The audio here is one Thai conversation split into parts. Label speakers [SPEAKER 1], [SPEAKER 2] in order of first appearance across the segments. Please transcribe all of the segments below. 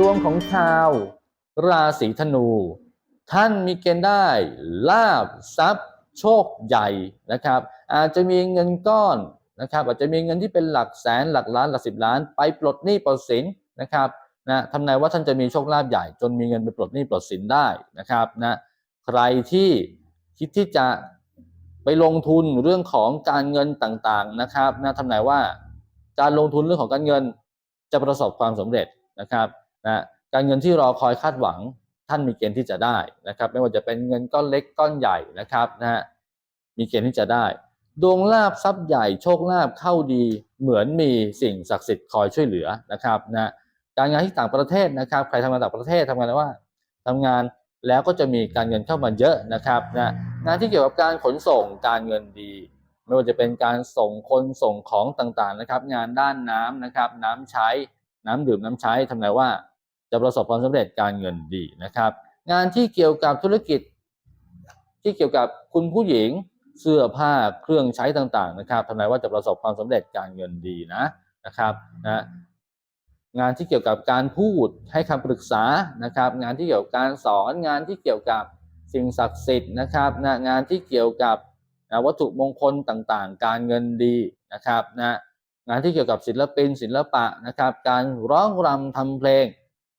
[SPEAKER 1] ดวงของชาว ราศีธนู ท่านมีเกณฑ์ได้ลาบทรัพย์ โชคใหญ่นะครับ อาจจะมีเงินก้อนนะครับ อาจจะมีเงินที่เป็นหลักแสนหลักล้านหลักสิบล้าน ไปปลดหนี้ปลดสินนะครับนะทำนายว่าท่านจะมีโชคลาภใหญ่ จนมีเงินไปปลดหนี้ปลดสินได้นะครับนะใครที่คิดที่จะไปลงทุนเรื่องของการเงินต่างๆนะครับนะทำนายว่าการลงทุนเรื่องของการเงินจะประสบความสำเร็จนะครับ นะการเงินที่รอคอยคาดหวังท่านมีเกณฑ์ที่จะได้นะครับ ไม่ว่าจะเป็นเงินก้อนเล็กก้อนใหญ่นะครับนะฮะมีเกณฑ์ที่จะได้ ดวงลาบทรัพย์ใหญ่โชคลาภเข้าดีเหมือนมีสิ่งศักดิ์สิทธิ์คอยช่วยเหลือนะครับนะการงานที่ต่างประเทศนะครับใครทำงานต่างประเทศทำงานอะไรว่าทำงานแล้วก็จะมีการเงินเข้ามาเยอะนะครับนะงานที่เกี่ยวกับการขนส่งการเงินดี ไม่ว่าจะเป็นการส่งคนส่งของต่างๆนะครับ งานด้านน้ำนะครับ น้ำใช้น้ำดื่มน้ำใช้ทำนายว่า จะประสบความสำเร็จการเงินดีนะครับ งานที่เกี่ยวกับธุรกิจ ที่เกี่ยวกับคุณผู้หญิงเสื้อผ้าเครื่องใช้ต่างๆนะครับทำนายว่าจะประสบความสำเร็จการเงินดีนะนะครับนะงานที่เกี่ยวกับการพูดให้คำปรึกษานะครับ งานที่เกี่ยวกับการสอนงานที่เกี่ยวกับสิ่งศักดิ์สิทธิ์นะครับนะงานที่เกี่ยวกับนะวัตถุมงคลต่างๆ การเงินดีนะครับนะงานที่เกี่ยวกับศิลปินศิลปะนะครับ การร้องรำทำเพลง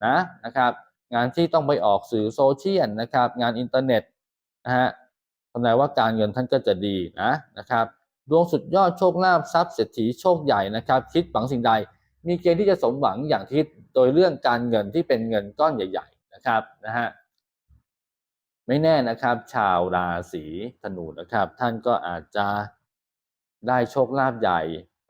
[SPEAKER 1] นะนะครับงานที่ต้องไปออกสื่อโซเชียลนะครับ งานอินเทอร์เน็ตนะฮะทำนายว่าการเงินท่านก็จะดีนะนะครับดวงสุดยอดโชคลาภทรัพย์เศรษฐีโชคใหญ่นะครับ คิดหวังสิ่งใด มีเกณฑ์ที่จะสมหวังอย่างที่โดยเรื่องการเงินที่เป็นเงินก้อนใหญ่ ๆนะครับนะฮะไม่แน่นะครับ ชาวราศีธนูนะครับ ท่านก็อาจจะได้โชคลาภใหญ่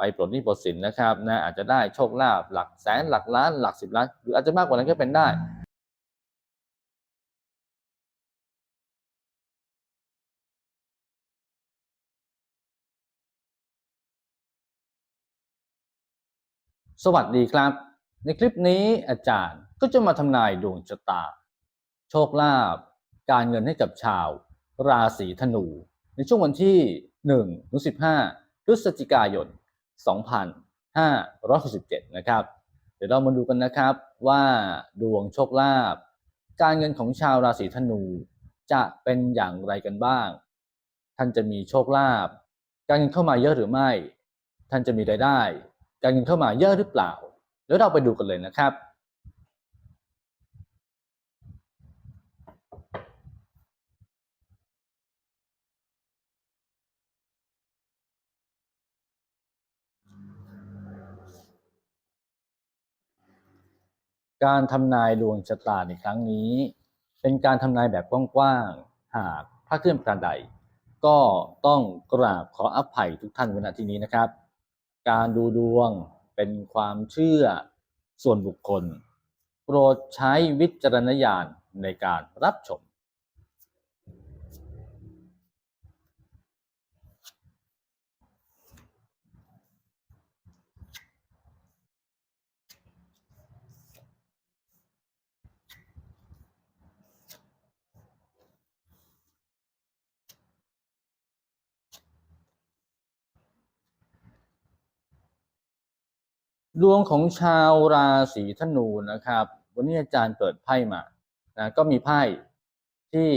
[SPEAKER 1] ไปปลดหนี้ปลดสินนะครับนะอาจจะได้โชคลาภหลักแสนหลักล้านหลักสิบล้าน หรืออาจจะมากกว่านั้นก็เป็นได้สวัสดีครับ ในคลิปนี้อาจารย์ก็จะมาทำนายดวงชะตา โชคลาภการเงินให้กับชาว ราศีธนู ในช่วงวันที่1ถึง15พฤศจิกายน 2567 นะครับ เดี๋ยวเรามาดูกันนะครับว่าดวงโชคลาภการเงินของชาวราศีธนูจะเป็นอย่างไรกันบ้าง ท่านจะมีโชคลาภการเงินเข้ามาเยอะหรือไม่ ท่านจะมีรายได้ การเงินเข้ามาเยอะหรือเปล่าแล้วเราไปดูกันเลยนะครับ การทำนายดวงชะตาในครั้งนี้ เป็นการทำนายแบบกว้างๆ หากพลาดเคลื่อนประการใด ก็ต้องกราบขออภัยทุกท่านไว้ณที่นี้นะครับ การดูดวงเป็นความเชื่อส่วนบุคคล โปรดใช้วิจารณญาณในการรับชม ดวงของชาวราศีธนูนะครับ วันนี้อาจารย์เปิดไพ่มานะก็มีไพ่ที่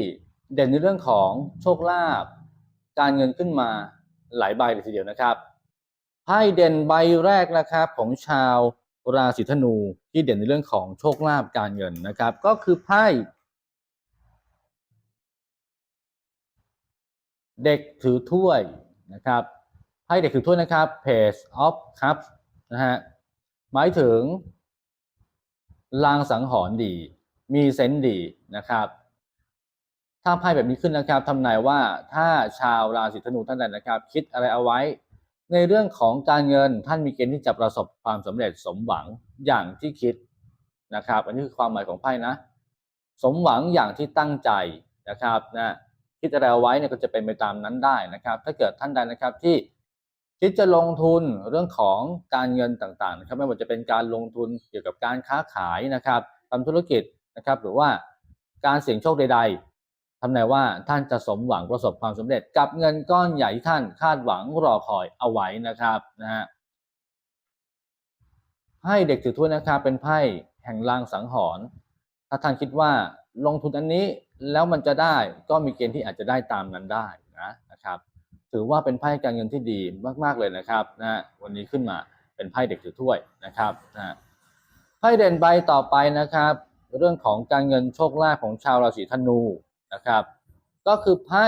[SPEAKER 1] เด่นในเรื่องของโชคลาภการเงินขึ้นมาหลายใบเลยทีเดียวนะครับไพ่เด่นใบแรกนะครับของชาวราศีธนูที่เด่นในเรื่องของโชคลาภการเงินนะครับ ก็คือไพ่เด็กถือถ้วยนะครับไพ่เด็กถือถ้วยนะครับ Page of Cups นะฮะ หมายถึงลางสังหรณ์ดี มีเซนส์ดีนะครับถ้าไพ่แบบนี้ขึ้นนะครับทำนายว่าถ้าชาวราศีธนูท่านใดนะครับ คิดอะไรเอาไว้ ในเรื่องของการเงินท่านมีเกณฑ์ที่จะประสบความสำเร็จสมหวังอย่างที่คิดนะครับ อันนี้คือความหมายของไพ่นะ สมหวังอย่างที่ตั้งใจนะครับนะคิดอะไรเอาไว้เนี่ยก็จะเป็นไปตามนั้นได้นะครับ ถ้าเกิดท่านใดนะครับที่ คิดจะลงทุนเรื่องของการเงินต่างๆนะครับไม่ว่าจะเป็นการลงทุนเกี่ยวกับการค้าขายนะครับทำธุรกิจนะครับหรือว่าการเสี่ยงโชคใด ๆทำนายว่าท่านจะสมหวังประสบความสำเร็จกับเงินก้อนใหญ่ที่ท่านคาดหวังรอคอยเอาไว้นะครับนะฮะไไพ่เด็กถือถ้วยนะครับเป็นไพ่แห่งลางสังหรณ์ถ้าท่านคิดว่าลงทุนอันนี้แล้วมันจะได้ก็มีเกณฑ์ที่อาจจะได้ตามนั้นได้นะนะครับ ถือว่าเป็นไพ่การเงินที่ดีมากๆเลยนะครับนะวันนี้ขึ้นมาเป็นไพ่เด็กถือถ้วยนะครับนะไพ่เด่นใบต่อไปนะครับ เรื่องของการเงินโชคลาภของชาวราศีธนูนะครับ ก็คือไพ่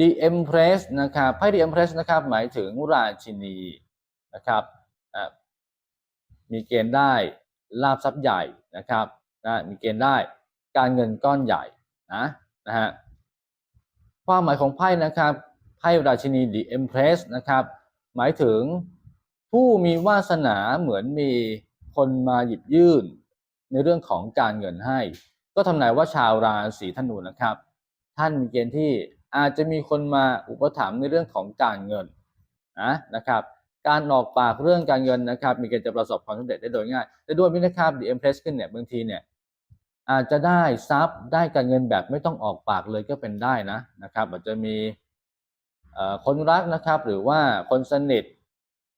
[SPEAKER 1] The Empress นะครับไพ่ The Empress นะครับหมายถึงราชินีนะครับมีเกณฑ์ได้ลาบทรัพย์ใหญ่นะครับนะมีเกณฑ์ได้การเงินก้อนใหญ่นะนะฮะ ความหมายของไพ่นะครับไพ่ราชินี The Empress นะครับ หมายถึงผู้มีวาสนาเหมือนมีคนมาหยิบยื่น ในเรื่องของการเงินให้ ก็ทำนายว่าชาวราศีธนูนะครับ ท่านมีเกณฑ์ที่อาจจะมีคนมาอุปถัมภ์ในเรื่องของการเงินนะนะครับ การออกปากเรื่องการเงินนะครับ มีเกณฑ์จะประสบความสำเร็จได้โดยง่ายแต่ด้วยมินะครับ The Empress ขึ้นเนี่ยบางทีเนี่ย อาจจะได้ทรัพย์ได้การเงินแบบไม่ต้องออกปากเลยก็เป็นได้นะนะครับ อาจจะมีคนรักนะครับหรือว่าคนสนิท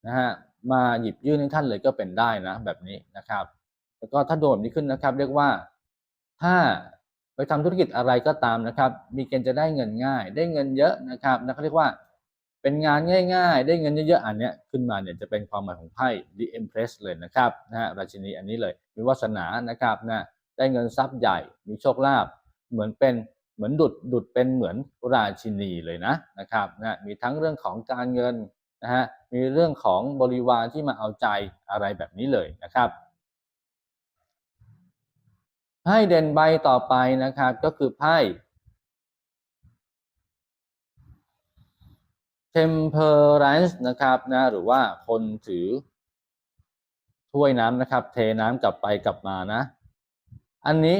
[SPEAKER 1] นะฮะมาหยิบยื่นให้ท่านเลยก็เป็นได้นะแบบนี้นะครับ แล้วก็ถ้าโดนแบบนี้ขึ้นนะครับ เรียกว่าถ้าไปทำธุรกิจอะไรก็ตามนะครับ มีเกณฑ์จะได้เงินง่าย ได้เงินเยอะนะครับนะเขาเรียกว่าเป็นงานง่ายๆ ได้เงินเยอะๆ อันเนี้ยขึ้นมาเนี่ยจะเป็นความหมายของไพ่ The Empress เลยนะครับนะฮะราชินีอันนี้เลยมีวาสนานะครับนะ ได้เงินทรัพย์ใหญ่ มีโชคลาภเหมือนเป็นเหมือนดุดดุดเป็นเหมือนราชินีเลยนะนะครับนะมีทั้งเรื่องของการเงินนะฮะมีเรื่องของบริวารที่มาเอาใจอะไรแบบนี้เลยนะครับไพ่เด่นใบต่อไปนะครับก็คือไพ่ temperance นะครับนะหรือว่าคนถือถ้วยน้ำนะครับ เทน้ำกลับไปกลับมานะ อันนี้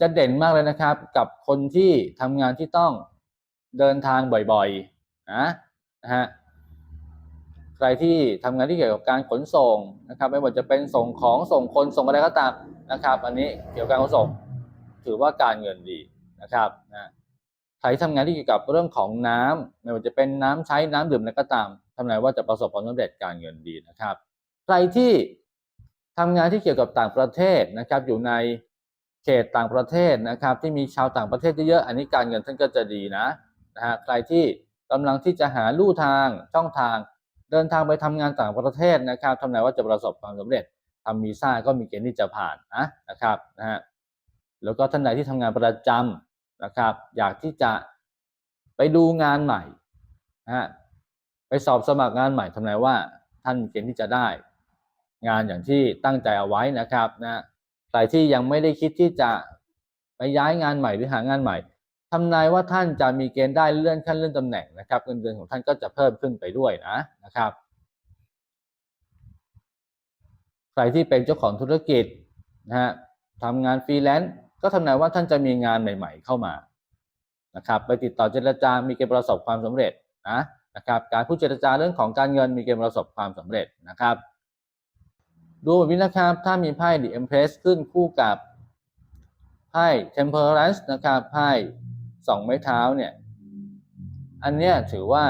[SPEAKER 1] จะเด่นมากเลยนะครับ กับคนที่ทำงานที่ต้องเดินทางบ่อยๆนะนะฮะใครที่ทำงานที่เกี่ยวกับการขนส่งนะครับไม่ว่าจะเป็นส่งของส่งคนส่งอะไรก็ตามนะครับ อันนี้เกี่ยวกับการขนส่งถือว่าการเงินดีนะครับนะใครทำงานที่เกี่ยวกับเรื่องของน้ำไม่ว่าจะเป็นน้ำใช้น้ำดื่มอะไรก็ตามทำนายว่าจะประสบความสำเร็จการเงินดีนะครับ ใครที่ ทำงานที่เกี่ยวกับต่างประเทศนะครับอยู่ในเขตต่างประเทศนะครับ ที่มีชาวต่างประเทศเยอะๆอันนี้การเงินท่านก็จะดีนะนะฮะใครที่กำลังที่จะหาลู่ทางช่องทาง เดินทางไปทำงานต่างประเทศนะครับทำนายว่าจะประสบความสำเร็จทำวีซ่าก็มีเกณฑ์ที่จะผ่านนะนะครับนะฮะแล้วก็ท่านใดที่ทำงานประจำนะครับ อยากที่จะไปดูงานใหม่นะฮะไปสอบสมัครงานใหม่ทำนายว่าท่านมีเกณฑ์ที่จะได้ งานอย่างที่ตั้งใจเอาไว้นะครับนะใครที่ยังไม่ได้คิดที่จะไปย้ายงานใหม่หรือหางานใหม่ทำนายว่าท่านจะมีเกณฑ์ได้เลื่อนขั้นเลื่อนตำแหน่งนะครับเงินเดือนของท่านก็จะเพิ่มขึ้นไปด้วยนะนะครับ ใครที่เป็นเจ้าของธุรกิจนะฮะทำงานฟรีแลนซ์ก็ทำนายว่าท่านจะมีงานใหม่ ๆ เข้ามานะครับไปติดต่อเจรจา มีเกณฑ์ประสบความสำเร็จนะนะครับการพูดเจรจาเรื่องของการเงินมีเกณฑ์ประสบความสำเร็จนะครับ ดูแบบนี้นะครับ ถ้ามีไพ่ The Empress ขึ้นคู่กับไพ่ Temperance นะครับไพ่สองไม้เท้าเนี่ย อันเนี้ยถือว่า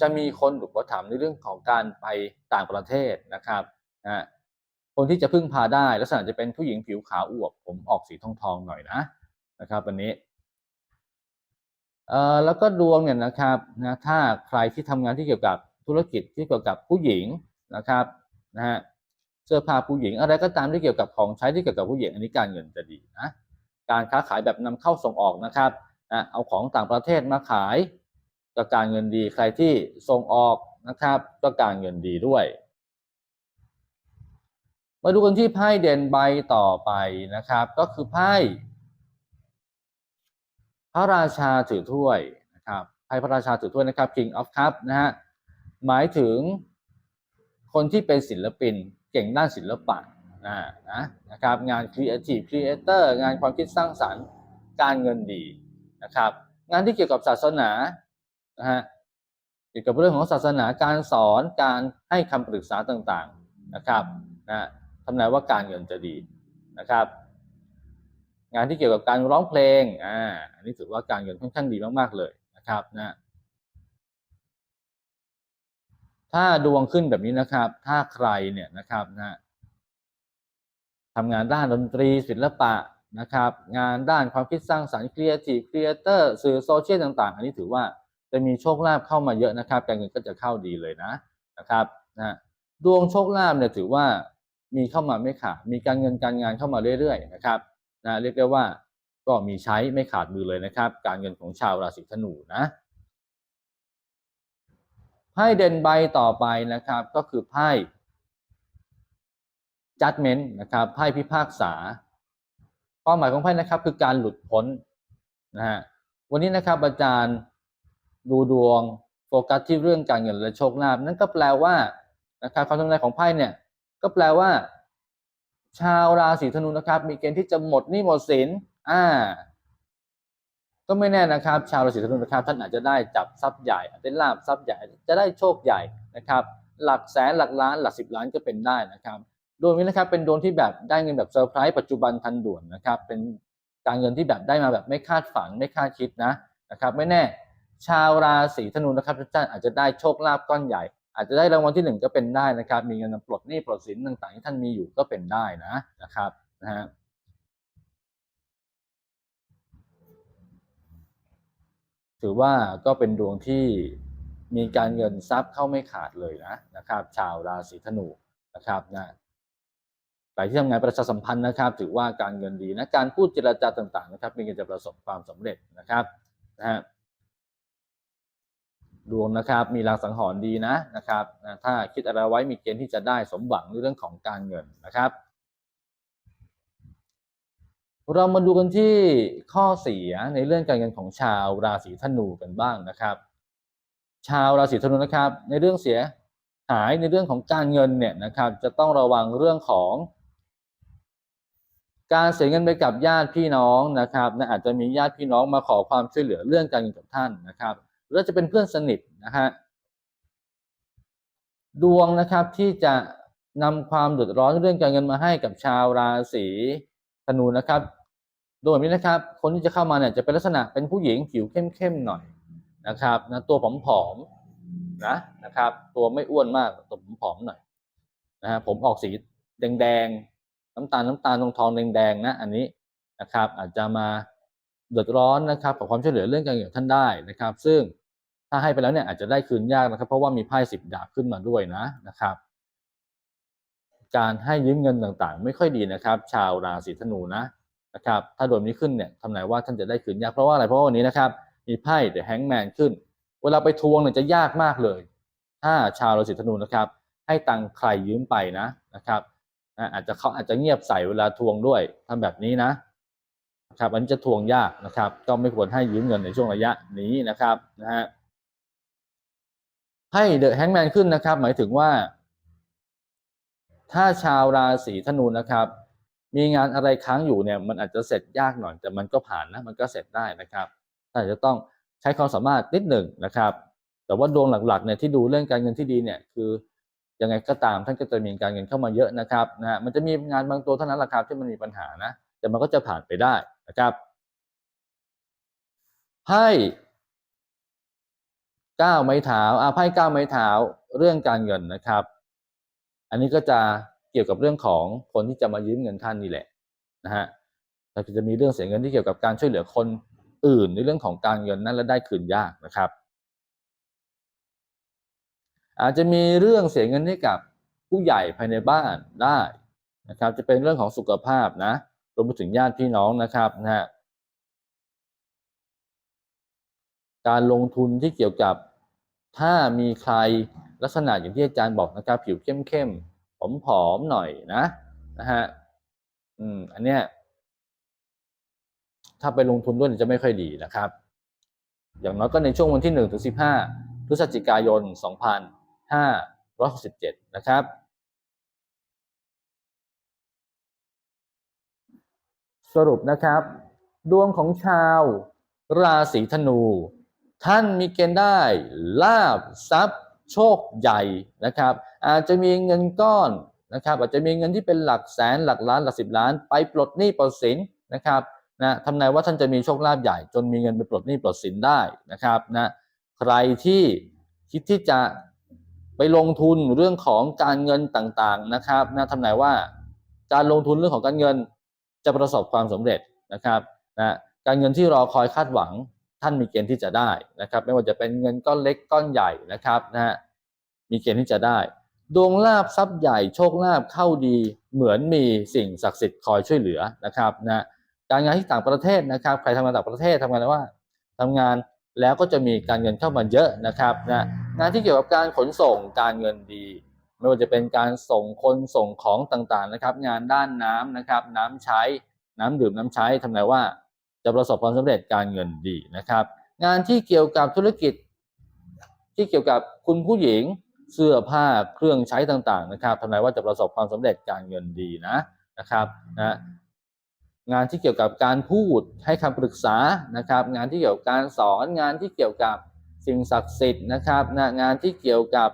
[SPEAKER 1] จะมีคนอุปถัมภ์ในเรื่องของการไปต่างประเทศนะครับนะคนที่จะพึ่งพาได้ลักษณะจะเป็นผู้หญิงผิวขาวอวบผมออกสีทองทองหน่อยนะนะครับวันนี้เอ่อแล้วก็ดวงเนี่ยนะครับนะถ้าใครที่ทำงานที่เกี่ยวกับธุรกิจที่เกี่ยวกับผู้หญิงนะครับนะฮะ เสื้อผ้าผู้หญิง อะไรก็ตามที่เกี่ยวกับของใช้ที่เกี่ยวกับผู้หญิงอันนี้การเงินจะดีนะการค้าขายแบบนำเข้าส่งออกนะครับนะเอาของต่างประเทศมาขายก็การเงินดีใครที่ส่งออกนะครับก็การเงินดีด้วย มาดูกันที่ไพ่เด่นใบต่อไปนะครับ ก็คือไพ่พระราชาถือถ้วยนะครับไพ่พระราชาถือถ้วยนะครับ King of Cup นะฮะหมายถึงคนที่เป็นศิลปิน ก่งด้านศิลปะนะนะนะครับงาน Creative Creator งานความคิดสร้างสรรค์การเงินดีนะครับงานที่เกี่ยวกับศาสนานะฮะเกี่ยวกับเรื่องของศาสนาการสอนการให้คำปรึกษาต่างๆนะครับนะทำนายว่าการเงินจะดีนะครับ งานที่เกี่ยวกับการร้องเพลงอ่าอันนี้ถือว่าการเงินค่อนข้างดีมากๆเลยนะครับนะ ถ้าดวงขึ้นแบบนี้นะครับ ถ้าใครเนี่ยนะครับนะทำงานด้านดนตรีศิลปะนะครับ งานด้านความคิดสร้างสรรค์ครีเอทีฟครีเอเตอร์สื่อโซเชียลต่าง ๆ อันนี้ถือว่าจะมีโชคลาภเข้ามาเยอะนะครับ การเงินก็จะเข้าดีเลยนะนะครับนะดวงโชคลาภเนี่ยถือว่ามีเข้ามาไม่ขาดมีการเงินการงานเข้ามาเรื่อยๆนะครับนะเรียกได้ว่าก็มีใช้ไม่ขาดมือเลยนะครับ การเงินของชาวราศีธนูนะ ไพ่เด่นใบต่อไปนะครับ ก็คือไพ่ judgment นะครับไพ่พิพากษาความหมายของไพ่นะครับ คือการหลุดพ้นนะฮะวันนี้นะครับอาจารย์ดูดวงโฟกัสที่เรื่องการเงินและโชคลาภนั่นก็แปลว่านะครับความทำนายของไพ่เนี่ย ก็แปลว่า ชาวราศีธนูนะครับ มีเกณฑ์ที่จะหมดหนี้หมดสินอ่า ก็ไม่แน่นะครับ ชาวราศีธนูนะครับท่านอาจจะได้จับทรัพย์ใหญ่อาจจะลาบทรัพย์ใหญ่ จะได้โชคใหญ่นะครับ หลักแสนหลักล้านหลักสิบล้านก็เป็นได้นะครับดวงนี้นะครับเป็นดวงที่แบบได้เงินแบบเซอร์ไพรส์ปัจจุบันทันด่วนนะครับเป็นการเงินที่แบบได้มาแบบไม่คาดฝันไม่คาดคิดนะนะครับ ไม่แน่ชาวราศีธนูนะครับท่านอาจจะได้โชคลาภก้อนใหญ่ อาจจะได้รางวัลที่หนึ่งก็เป็นได้นะครับ มีเงินปลดหนี้ปลดสินต่างๆที่ท่านมีอยู่ก็เป็นได้นะนะครับนะฮะ ถือว่าก็เป็นดวงที่มีการเงินทรัพย์เข้าไม่ขาดเลยนะนะครับ ชาวราศีธนูนะครับนะใครที่ทำงานประชาสัมพันธ์นะครับ ถือว่าการเงินดีนะการพูดเจรจาต่าง ๆ นะครับ มีเกณฑ์จะประสบความสำเร็จนะครับนะฮะดวงนะครับมีรางสังหรณ์ดีนะนะครับนะถ้าคิดอะไรไว้มีเกณฑ์ที่จะได้สมหวังในเรื่องของการเงินนะครับ เรามาดูกันที่ข้อเสียในเรื่องการเงินของชาวราศีธนูกันบ้างนะครับ ชาวราศีธนูนะครับ ในเรื่องเสียหายในเรื่องของการเงินเนี่ยนะครับ จะต้องระวังเรื่องของ การเสียเงินไปกับญาติพี่น้องนะครับนะอาจจะมีญาติพี่น้องมาขอความช่วยเหลือเรื่องการเงินกับท่านนะครับหรือจะเป็นเพื่อนสนิทนะฮะดวงนะครับที่จะนำความเดือดร้อนเรื่องการเงินมาให้กับชาวราศีธนูนะครับ โดยแบบนี้นะครับ คนที่จะเข้ามาเนี่ยจะเป็นลักษณะเป็นผู้หญิงผิวเข้มๆหน่อยนะครับนะตัวผอมๆนะนะครับ ตัวไม่อ้วนมากตัวผอมๆหน่อยนะฮะผมออกสีแดงๆน้ำตาลน้ำตาลทองทองๆแดงๆนะอันนี้นะครับ อาจจะมาเดือดร้อนนะครับขอความช่วยเหลือเรื่องการเงินท่านได้นะครับ ซึ่งถ้าให้ไปแล้วเนี่ยอาจจะได้คืนยากนะครับ เพราะว่ามีไพ่สิบดาบขึ้นมาด้วยนะนะครับ การให้ยืมเงินต่างๆ ไม่ค่อยดีนะครับ ชาวราศีธนูนะ นะครับถ้าโดนนี้ขึ้นเนี่ยทำนายว่าท่านจะได้คืนยากเพราะว่าอะไรเพราะว่าวันนี้นะครับมีไพ่เดอะแฮงแมนขึ้น เวลาไปทวงเนี่ยจะยากมากเลย ถ้าชาวราศีธนูนะครับ ให้ตังค์ใครยืมไปนะนะครับอาจจะเขาอาจจะเงียบใส่เวลาทวงด้วยทำแบบนี้นะนะครับอันนี้จะทวงยากนะครับ ก็ไม่ควรให้ยืมเงินในช่วงระยะนี้นะครับนะฮะให้เดอะแฮงแมนขึ้นนะครับ หมายถึงว่า ถ้าชาวราศีธนูนะครับ มีงานอะไรค้างอยู่เนี่ยมันอาจจะเสร็จยากหน่อยแต่มันก็ผ่านนะมันก็เสร็จได้นะครับแต่จะต้องใช้ความสามารถนิดหนึ่งนะครับ แต่ว่าดวงหลักๆเนี่ยที่ดูเรื่องการเงินที่ดีเนี่ยคือยังไงก็ตามท่านก็จะมีการเงินเข้ามาเยอะนะครับนะฮะมันจะมีงานบางตัวเท่านั้นแหละครับที่มันมีปัญหานะแต่มันก็จะผ่านไปได้นะครับไพ่ก้าวไม้เท้าอ่าไพ่ก้าวไม้เท้าเรื่องการเงินนะครับ อันนี้ก็จะ เกี่ยวกับเรื่องของคนที่จะมายืมเงินท่านนี่แหละนะฮะแต่จะมีเรื่องเสียเงินที่เกี่ยวกับการช่วยเหลือคนอื่นในเรื่องของการเงินนั้นและได้คืนยากนะครับ อาจจะมีเรื่องเสียเงินให้กับผู้ใหญ่ภายในบ้านได้นะครับ จะเป็นเรื่องของสุขภาพนะรวมไปถึงญาติพี่น้องนะครับนะฮะการลงทุนที่เกี่ยวกับถ้ามีใครลักษณะอย่างที่อาจารย์บอกนะครับ ผิวเข้มๆ ผอมๆหน่อยนะนะฮะอืมอันเนี้ยถ้าไปลงทุนด้วยจะไม่ค่อยดีนะครับ อย่างน้อยก็ในช่วงวันที่1ถึง15 พฤศจิกายน 2567 นะครับ สรุปนะครับ ดวงของชาวราศีธนู ท่านมีเกณฑ์ได้ลาบทรัพย์ โชคใหญ่นะครับ อาจจะมีเงินก้อนนะครับ อาจจะมีเงินที่เป็นหลักแสนหลักล้านหลักสิบล้าน ไปปลดหนี้ปลดสินนะครับนะทำนายว่าท่านจะมีโชคลาภใหญ่ จนมีเงินไปปลดหนี้ปลดสินได้นะครับนะใครที่คิดที่จะไปลงทุนเรื่องของการเงินต่างๆนะครับนะทำนายว่าการลงทุนเรื่องของการเงินจะประสบความสำเร็จนะครับนะการเงินที่รอคอยคาดหวัง ท่านมีเกณฑ์ที่จะได้นะครับ ไม่ว่าจะเป็นเงินก้อนเล็กก้อนใหญ่นะครับนะฮะมีเกณฑ์ที่จะได้ ดวงลาบทรัพย์ใหญ่โชคลาภเข้าดีเหมือนมีสิ่งศักดิ์สิทธิ์คอยช่วยเหลือนะครับนะการงานที่ต่างประเทศนะครับ ใครทำงานต่างประเทศทำงานว่าทำงานแล้วก็จะมีการเงินเข้ามาเยอะนะครับนะงานที่เกี่ยวกับการขนส่งการเงินดี ไม่ว่าจะเป็นการส่งคนส่งของต่างๆนะครับ งานด้านน้ำนะครับ น้ำใช้น้ำดื่มน้ำใช้ทำนายว่า จะประสบความสำเร็จการเงินดีนะครับ งานที่เกี่ยวกับธุรกิจ ที่เกี่ยวกับคุณผู้หญิงเสื้อผ้าเครื่องใช้ต่างๆนะครับทำนายว่าจะประสบความสำเร็จการเงินดีนะนะครับนะงานที่เกี่ยวกับการพูดให้คำปรึกษานะครับ งานที่เกี่ยวกับการสอนงานที่เกี่ยวกับสิ่งศักดิ์สิทธิ์นะครับนะงานที่เกี่ยวกับ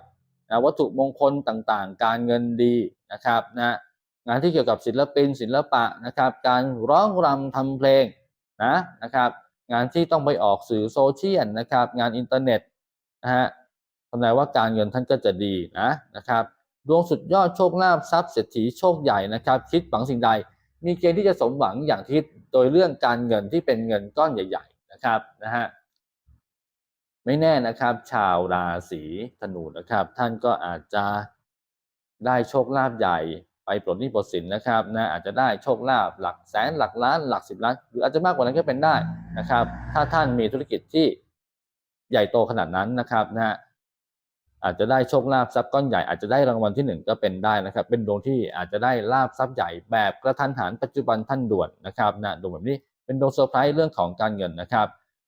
[SPEAKER 1] นะวัตถุมงคลต่างๆ การเงินดีนะครับนะงานที่เกี่ยวกับศิลปินศิลปะนะครับ การร้องรำทำเพลง นะนะครับงานที่ต้องไปออกสื่อโซเชียลนะครับงานอินเทอร์เน็ตนะฮะทำนายว่าการเงินท่านก็จะดีนะนะครับดวงสุดยอดโชคลาภทรัพย์เศรษฐีโชคใหญ่นะครับ คิดหวังสิ่งใด มีเกณฑ์ที่จะสมหวังอย่างที่โดยเรื่องการเงินที่เป็นเงินก้อนใหญ่ ๆ นะครับนะฮะไม่แน่นะครับ ชาวราศีธนูนะครับ ท่านก็อาจจะได้โชคลาภใหญ่ ไปปลดหนี้ปลดสินนะครับนะอาจจะได้โชคลาภหลักแสนหลักล้านหลักสิบล้าน หรืออาจจะมากกว่านั้นก็เป็นได้นะครับ ถ้าท่านมีธุรกิจที่ใหญ่โตขนาดนั้นนะครับนะฮะอาจจะได้โชคลาภทรัพย์ก้อนใหญ่อาจจะได้รางวัลที่หนึ่งก็เป็นได้นะครับ เป็นดวงที่อาจจะได้ลาภทรัพย์ใหญ่แบบกระทันหันปัจจุบันท่านด่วนนะครับนะดวงแบบนี้เป็นดวงเซอร์ไพรส์เรื่องของการเงินนะครับ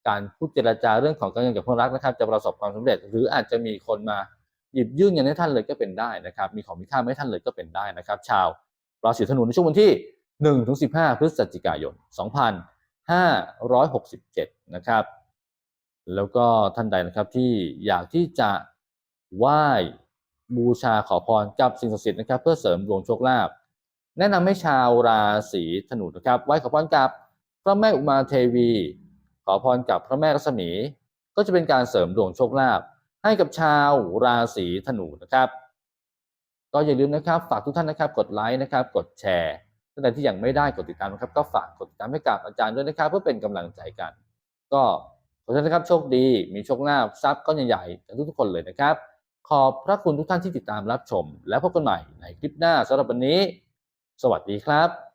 [SPEAKER 1] การพูดเจรจาเรื่องของการเงินกับคนรักนะครับ จะประสบความสำเร็จ หรืออาจจะมีคนมา หยิบยื่นเงินให้ท่านเลยก็เป็นได้นะครับ มีของมีค่าให้ท่านเลยก็เป็นได้นะครับ ชาวราศีธนูในช่วงวันที่1ถึง15 พฤศจิกายน 2567 นะครับ แล้วก็ท่านใดนะครับที่อยากที่จะไหว้บูชาขอพรกับสิ่งศักดิ์สิทธิ์นะครับ เพื่อเสริมดวงโชคลาภแนะนำให้ชาวราศีธนูนะครับไหว้ขอพรกับพระแม่อุมาเทวี ขอพรกับพระแม่รัศมี ก็จะเป็นการเสริมดวงโชคลาภ ให้กับชาวราศีธนูนะครับ ก็อย่าลืมนะครับ ฝากทุกท่านนะครับ กดไลค์นะครับ กดแชร์ท่านใดที่ยังไม่ได้กดติดตามนะครับ ก็ฝากกดติดตามให้กับอาจารย์ด้วยนะครับ เพื่อเป็นกำลังใจกัน ก็ขอท่านนะครับโชคดี มีโชคลาภทรัพย์ก้อนใหญ่ๆกันทุกๆคนเลยนะครับ ขอบพระคุณทุกท่านที่ติดตามรับชม แล้วพบกันใหม่ในคลิปหน้าสำหรับวันนี้ สวัสดีครับ